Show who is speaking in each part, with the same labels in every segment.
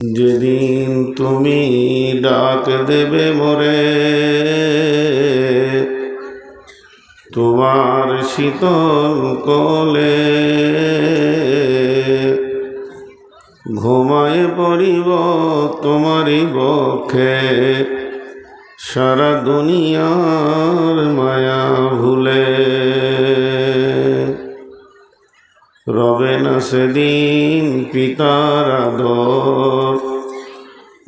Speaker 1: যেদিন তুমি ডাক দেবে মোরে, তোমার শীতল কোলে ঘুমায় পড়িব তোমারই বক্ষে। সারা দুনিয়ার মায়া ভুলে রবে না সেদিন পিতার আদর,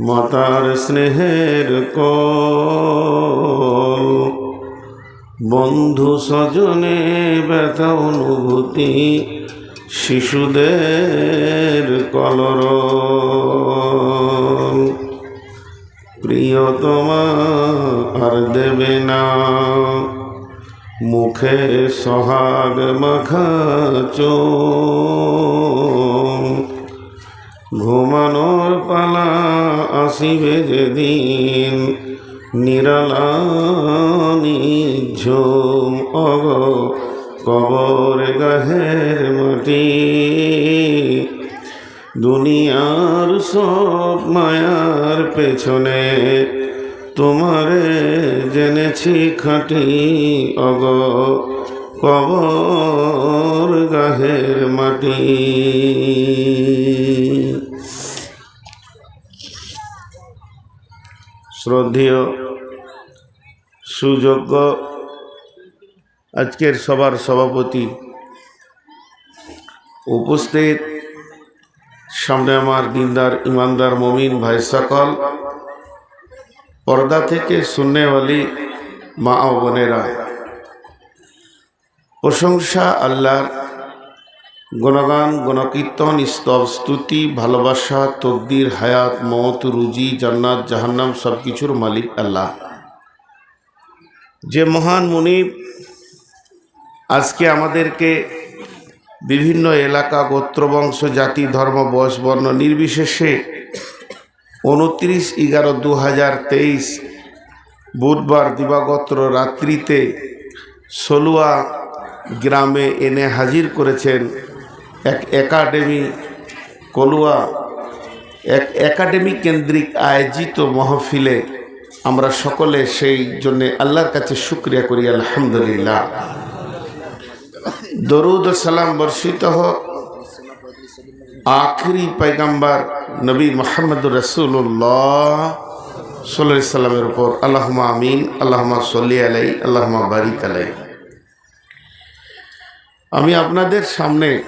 Speaker 1: মাতার স্নেহের কল। বন্ধু স্বজনে ব্যথা অনুভূতি, শিশুদের কলর। প্রিয়তমা আর দেবে না। মুখে সোহাগ মাখা চোখ ঘুমানোর পালা আসিবে যেদিন নিরালানি ঝুম। অগ কবর গাহের মাটি। দুনিয়ার সব মায়ার পেছনে তোমারে জেনেছি খাঁটি অগ, কবর গাহের মাটি। শ্রদ্ধেয়, সুযোগ্য, আজকের সবার সভাপতি উপস্থিত সামনে আমার দিনদার, ইমানদার, মমিন ভাই সকল পর্দা থেকে শূন্যওয়ালি মা ও বোনেরা। প্রশংসা আল্লাহর গুণগান, গুণকীর্তন, স্তব, স্তুতি, ভালোবাসা, তকদির, হায়াত, মত, রুজি, জান্নাত, জাহান্নাম সব কিছুর মালিক আল্লাহ। যে মহান মুনিব আজকে আমাদেরকে বিভিন্ন এলাকা, গোত্রবংশ, জাতি, ধর্ম, বয়স, বর্ণ নির্বিশেষে উনত্রিশ এগারো দু হাজার তেইশ বুধবার দিবাগত রাত্রিতে সলুয়া গ্রামে এনে হাজির করেছেন এক একাডেমি কলুয়া, এক একাডেমি কেন্দ্রিক আয়োজিত মহফিলে। আমরা সকলে সেই জন্যে আল্লাহর কাছে শুক্রিয়া করি, আলহামদুলিল্লাহ। দরুদ সালাম বর্ষিত হোক। আখরি পাইগাম্বার নবী মোহাম্মদ রসুল্লাহ সাল্লা সাল্লামের উপর আল্লাহমা আমিন আল্লাহমা সল্লি আলাই আল্লাহমা বারিক আলাই আমি আপনাদের সামনে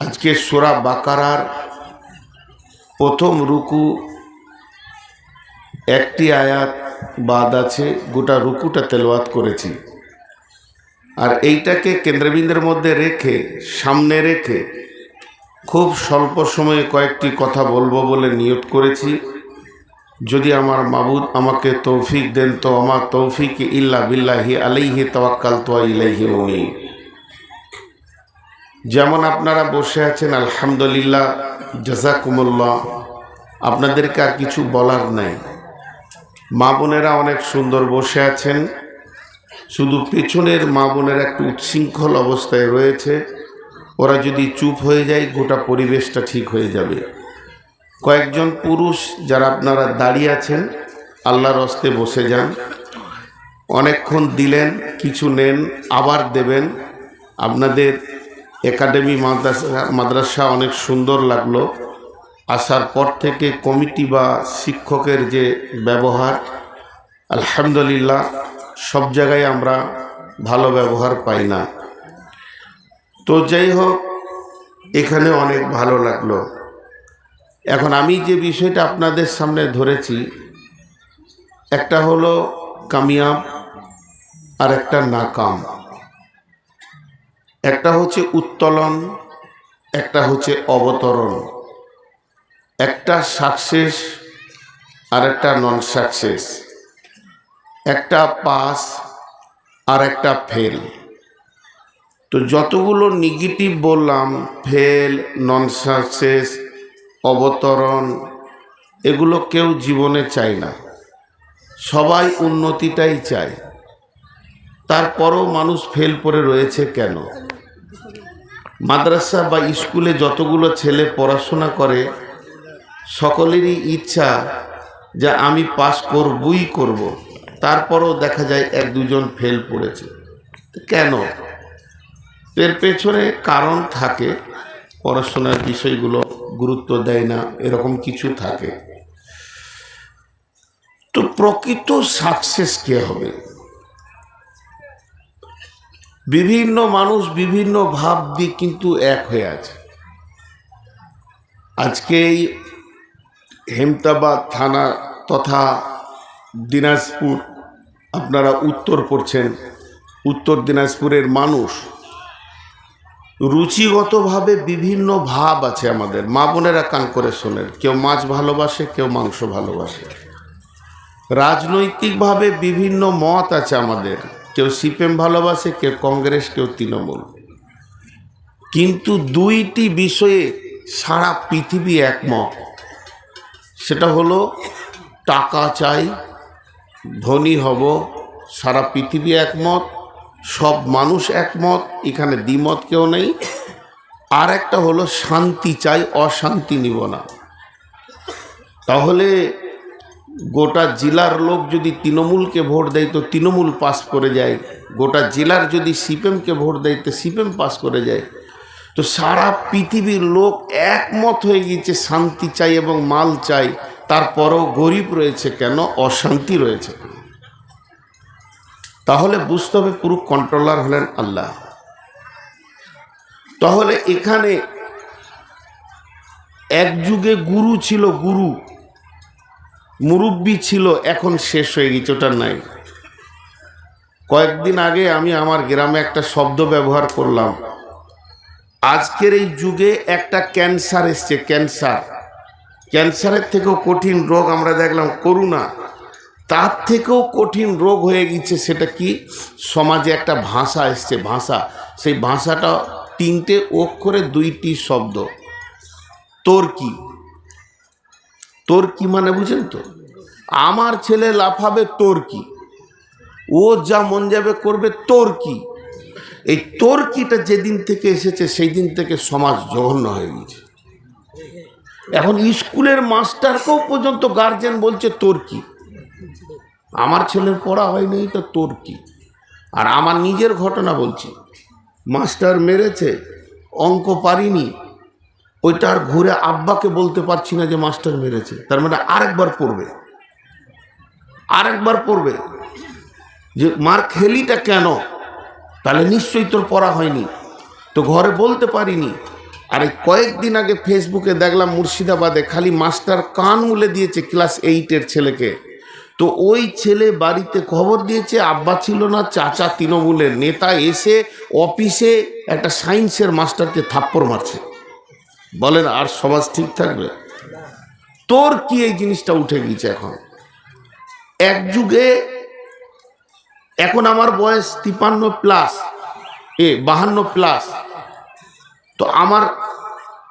Speaker 1: আজকে সোরা বাকারার প্রথম রুকু, একটি আয়াত বাদ আছে, গোটা রুকুটা তেলওয়াত করেছি। আর এইটাকে কেন্দ্রবিন্দুর মধ্যে রেখে, সামনে রেখে খুব স্বল্প সময়ে কয়েকটি কথা বলব বলে নিয়ত করেছি। যদি আমার মাবুদ আমাকে তৌফিক দেন, তো আমার তৌফিক ইল্লা বিল্লাহি আলাইহি তাওয়াক্কাল তো ইলাইহি উনি যেমন আপনারা বসে আছেন, আলহামদুলিল্লাহ, জাজাকুমুল্লাহ। আপনাদেরকে আর কিছু বলার নাই। মা বোনেরা অনেক সুন্দর বসে আছেন। শুধু পেছনের মা বোনেরা একটু উচ্ছৃঙ্খল অবস্থায় রয়েছে। ওরা যদি চুপ হয়ে যায়, গোটা পরিবেশটা ঠিক হয়ে যাবে। কয়েকজন পুরুষ যারা আপনারা দাঁড়িয়ে আছেন, আল্লাহর হস্তে বসে যান। অনেকক্ষণ দিলেন, কিছু নেন, আবার দেবেন। আপনাদের একাডেমি মাদ্রাসা মাদ্রাসা অনেক সুন্দর লাগল। আসার পর থেকে কমিটি বা শিক্ষকের যে ব্যবহার, আলহামদুলিল্লাহ, সব জায়গায় আমরা ভালো ব্যবহার পাই না। তো যাই হোক এখানে অনেক ভালো লাগল। এখন আমি যে বিষয়টা আপনাদের সামনে ধরেছি, একটা হলো কামিয়াব আর একটা নাকাম। একটা হচ্ছে উত্তোলন, একটা হচ্ছে অবতরণ। একটা সাকসেস আর একটা নন সাকসেস একটা পাস আর একটা ফেল তো যতগুলো নেগেটিভ বললাম ফেল নন সাকসেস অবতরণ, এগুলো কেউ জীবনে চায় না। সবাই উন্নতিটাই চায়। তারপরও মানুষ ফেল করে রয়েছে কেন? মাদ্রাসা বা স্কুলে যতগুলো ছেলে পড়াশোনা করে, সকলেরই ইচ্ছা যে আমি পাস করবই করব। তারপরও দেখা যায় এক দুজন ফেল পড়েছে। কেন? এর পেছনে কারণ থাকে, পড়াশোনার বিষয়গুলো গুরুত্ব দেয় না, এরকম কিছু থাকে। তো প্রকৃত সাকসেস কে হবে? বিভিন্ন মানুষ বিভিন্ন ভাব দিয়ে কিন্তু এক হয়ে আছে। আজকে এই হেমতাবাদ থানা তথা দিনাজপুর, আপনারা উত্তর পড়ছেন উত্তর দিনাজপুরের মানুষ রুচিগতভাবে বিভিন্ন ভাব আছে আমাদের। মা বোনেরা কান করে শোনেন। কেউ মাছ ভালোবাসে, কেউ মাংস ভালোবাসে। রাজনৈতিকভাবে বিভিন্ন মত আছে আমাদের। কেউ সিপিএম ভালোবাসে, কেউ কংগ্রেস, কেউ তৃণমূল। কিন্তু দুইটি বিষয়ে সারা পৃথিবী একমত। সেটা হলো, টাকা চাই, ধনী হব, সারা পৃথিবী একমত। সব মানুষ একমত, এখানে দ্বিমত কেউ নেই। আর একটা হলো, শান্তি চাই, অশান্তি নিব না। তাহলে গোটা জেলার লোক যদি তৃণমূলকে ভোট দেয়, তো তৃণমূল পাস করে যায়। গোটা জেলার যদি সিপিএমকে ভোট দেয়, তো সিপিএম পাস করে যায়। তো সারা পৃথিবীর লোক একমত হয়ে গিয়েছে, শান্তি চাই এবং মাল চাই। তারপরও গরিব রয়েছে কেন? অশান্তি রয়েছে তাহলে বুঝতে হবে পুরো কন্ট্রোলার হলেন আল্লাহ। তাহলে এখানে এক যুগে গুরু ছিল গুরু, মুরব্বী ছিল, এখন শেষ হয়ে গেছে ওটা নাই। কয়েকদিন আগে আমি আমার গ্রামে একটা শব্দ ব্যবহার করলাম। আজকের এই যুগে একটা ক্যান্সার এসছে, ক্যান্সার। ক্যান্সারের থেকেও কঠিন রোগ আমরা দেখলাম, করুণা। তার থেকেও কঠিন রোগ হয়ে গেছে সেটা কি? সমাজে একটা ভাষা এসছে, ভাষা। সেই ভাষাটা তিনটে অক্ষরে দুইটি শব্দ। তোর কি? তোর কি মানে বুঝেন তো? আমার ছেলে লাফাবে, তোর কি? ও যা মন যাবে করবে, তোর কি? এই তোর কিটা যেদিন থেকে এসেছে সেই দিন থেকে সমাজ জঘন্য হয়ে গেছে। এখন স্কুলের মাস্টারকেও পর্যন্ত গার্জেন বলছে, তোর কি? আমার ছেলের পড়া হয়নি, তো তোর কি? আর আমার নিজের ঘটনা বলছি। মাস্টার মেরেছে, অঙ্ক পারিনি। ওইটা আর ঘুরে আব্বাকে বলতে পারছি না যে মাস্টার মেরেছে। তার মানে আরেকবার পড়বে। আরেকবার পড়বে। যে মার খেলিটা কেন? তাহলে নিশ্চয়ই তোর পড়া হয়নি। তো ঘরে বলতে পারিনি। আর এই কয়েকদিন আগে ফেসবুকে দেখলাম মুর্শিদাবাদে খালি মাস্টার কান মুলে দিয়েছে ক্লাস এইটের ছেলেকে। তো ওই ছেলে বাড়িতে খবর দিয়েছে, আব্বা ছিল না, চাচা তৃণমূলের নেতা, এসে অফিসে একটা সায়েন্সের মাস্টারকে থাপ্পড় মারছে। বলেন, আর সমাজ ঠিক থাকবে? তোর কি এই জিনিসটা উঠে গিয়েছে এখন? এক যুগে এখন আমার বয়স তিপান্ন প্লাস, এ, বাহান্ন প্লাস। তো আমার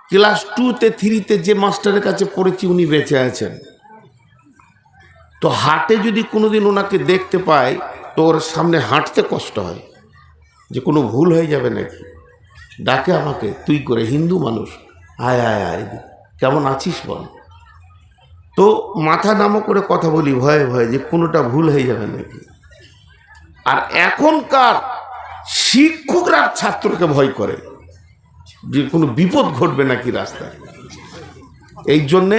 Speaker 1: ক্লাস টুতে, থ্রিতে যে মাস্টারের কাছে পড়েছি, উনি বেঁচে আছেন। তো হাটে যদি কোনোদিন ওনাকে দেখতে পাই, তো ওর সামনে হাঁটতে কষ্ট হয়, যে কোনো ভুল হয়ে যাবে নাকি? ডাকে আমাকে, তুই করে হিন্দু মানুষ। আয় আয় আয় কেমন আছিস বল? তো মাথা নামো করে কথা বলি, ভয়ে ভয়ে, যে কোনোটা ভুল হয়ে যাবে নাকি? আর এখনকার শিক্ষকরা ছাত্রকে ভয় করে, যে কোনো বিপদ ঘটবে নাকি রাস্তায়। এই জন্যে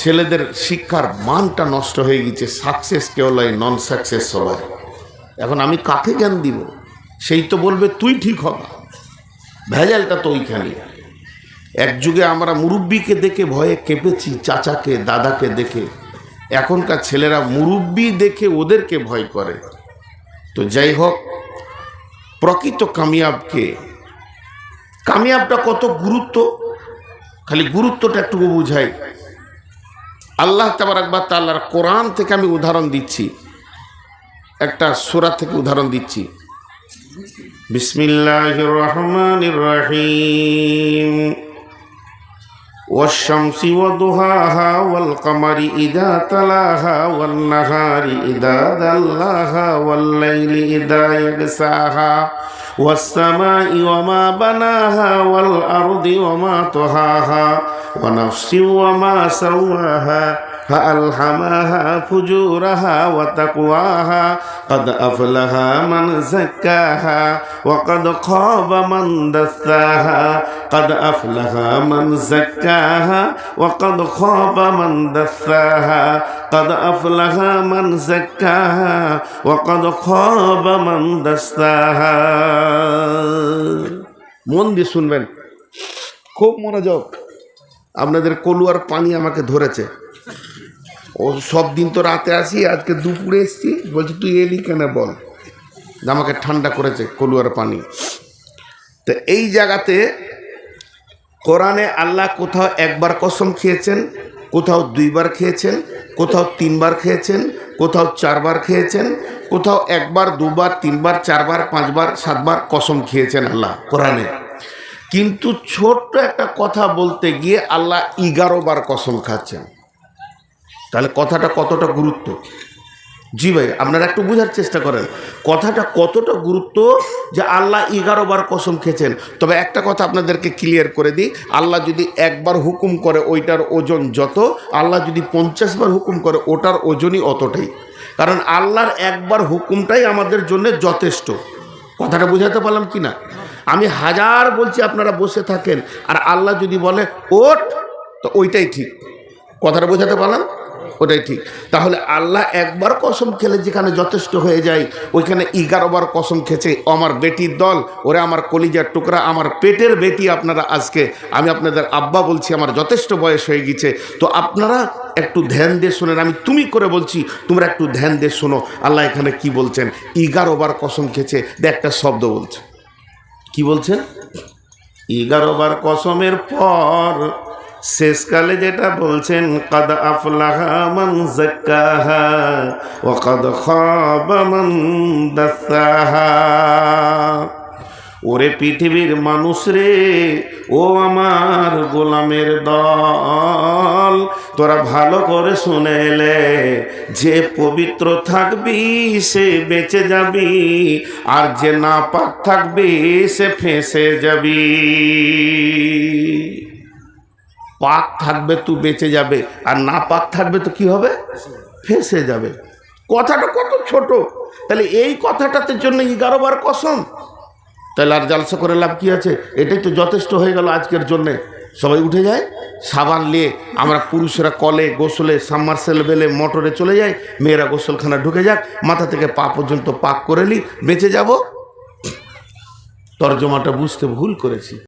Speaker 1: ছেলেদের শিক্ষার মানটা নষ্ট হয়ে গেছে সাকসেস কেউ নয় নন সাকসেস সবাই। এখন আমি কাকে জ্ঞান দিব? সেই তো বলবে, তুই ঠিক হবে ভেজালটা তো ওইখানে এক যুগে আমরা মুরব্বীকে দেখে ভয়ে কেঁপেছি, চাচাকে, দাদাকে দেখে। এখনকার ছেলেরা মুরব্বী দেখে ওদেরকে ভয় করে। তো যাই হোক, প্রকৃত কামিয়াবকে, কামিয়াবটা কত গুরুত্ব? খালি গুরুত্বটা একটু বুঝাই। আল্লাহ তাবারাকবা তাল্লার কোরআন থেকে আমি উদাহরণ দিচ্ছি। একটা সুরা থেকে উদাহরণ দিচ্ছি। বিসমিল্লাহ রহমান রহিম। والشمس وضحاها والقمر إذا تلاها والنهار إذا دلاها والليل إذا يغساها والسماء وما بناها والأرض وما طهاها ونفس وما سواها فألهمها فجورها وتقواها قد أفلح من زكاها وقد خاب من دثاها قد أفلح من زكاها وقد خاب من دثاها قد أفلح من زكاها وقد خاب من دثاها মন দিয়ে শুনবেন খুব মনোযোগ আপনাদের কলুয়ার পানি আমাকে ধরেছে ও সব দিন তো রাতে আসি আজকে দুপুরে এসছি। বলছি, তুই এলি কেন বল? আমাকে ঠান্ডা করেছে কলুয়ার পানি। তো এই জায়গাতে কোরআনে আল্লাহ কোথাও একবার কসম খেয়েছেন, কোথাও দুইবার খেয়েছেন, কোথাও তিনবার খেয়েছেন, কোথাও চারবার খেয়েছেন, কোথাও একবার, দুবার, তিনবার, চারবার, পাঁচবার, সাতবার কসম খেয়েছেন আল্লাহ কোরআনে। কিন্তু ছোট্ট একটা কথা বলতে গিয়ে আল্লাহ এগারো বার কসম খাচ্ছেন। তাহলে কথাটা কতটা গুরুত্ব? জি ভাই, আপনারা একটু বোঝার চেষ্টা করেন। কথাটা কতটা গুরুত্ব যে আল্লাহ এগারো বার কসম খেয়েছেন? তবে একটা কথা আপনাদেরকে ক্লিয়ার করে দিই, আল্লাহ যদি একবার হুকুম করে ওইটার ওজন যত, আল্লাহ যদি পঞ্চাশ বার হুকুম করে ওটার ওজনই অতটাই। কারণ আল্লাহর একবার হুকুমটাই আমাদের জন্য যথেষ্ট। কথাটা বোঝাতে পারলাম কি না? আমি হাজার বলছি আপনারা বসে থাকেন, আর আল্লাহ যদি বলে ওট তো ওইটাই ঠিক। কথাটা বোঝাতে পারলাম? ওটাই ঠিক। তাহলে আল্লাহ একবার কসম খেলে যেখানে যথেষ্ট হয়ে যায়, ওইখানে এগারো বার কসম খেছে আমার বেটির দল, ওরে আমার কলিজার টুকরা, আমার পেটের বেটি আপনারা আজকে। আমি আপনাদের আব্বা বলছি, আমার যথেষ্ট বয়স হয়ে গেছে। তো আপনারা একটু ধ্যান দিয়ে শোনেন, আমি তুমি করে বলছি, তোমরা একটু ধ্যান দিয়ে শোনো, আল্লাহ এখানে কি বলছেন? এগারো বার কসম খেছে একটা শব্দ বলছে। কি বলছেন? এগারো বার কসমের পর শেষকালে যেটা বলছেন, কদ আফলাহা মান জাক্কাহা ওরে পৃথিবীর মানুষ রে, ও আমার গোলামের দল, তোরা ভালো করে শুনেলে যে পবিত্র থাকবি সে বেঁচে যাবি, আর যে না পাক থাকবি সে ফেঁসে যাবি। পাক থাকবে তো বেঁচে যাবে, আর না পাক থাকবে তো কি হবে? ফেঁসে যাবে। কথাটা কত ছোট। তাহলে এই কথাটাতে জন্য এগারো বার কসম। তাহলে আর জালসা করে লাভ কি আছে? এটাই তো যথেষ্ট হয়ে গেল আজকের জন্যে। সবাই উঠে যায়, সাবান নিয়ে আমরা পুরুষরা কলে, গোসলে সাবমার্সেল বেলে, মোটরে চলে যাই, মেয়েরা গোসলখানা ঢুকে যাক, মাথা থেকে পা পর্যন্ত পাক করে নি বেঁচে যাব। তর্জমাটা বুঝতে ভুল করেছি।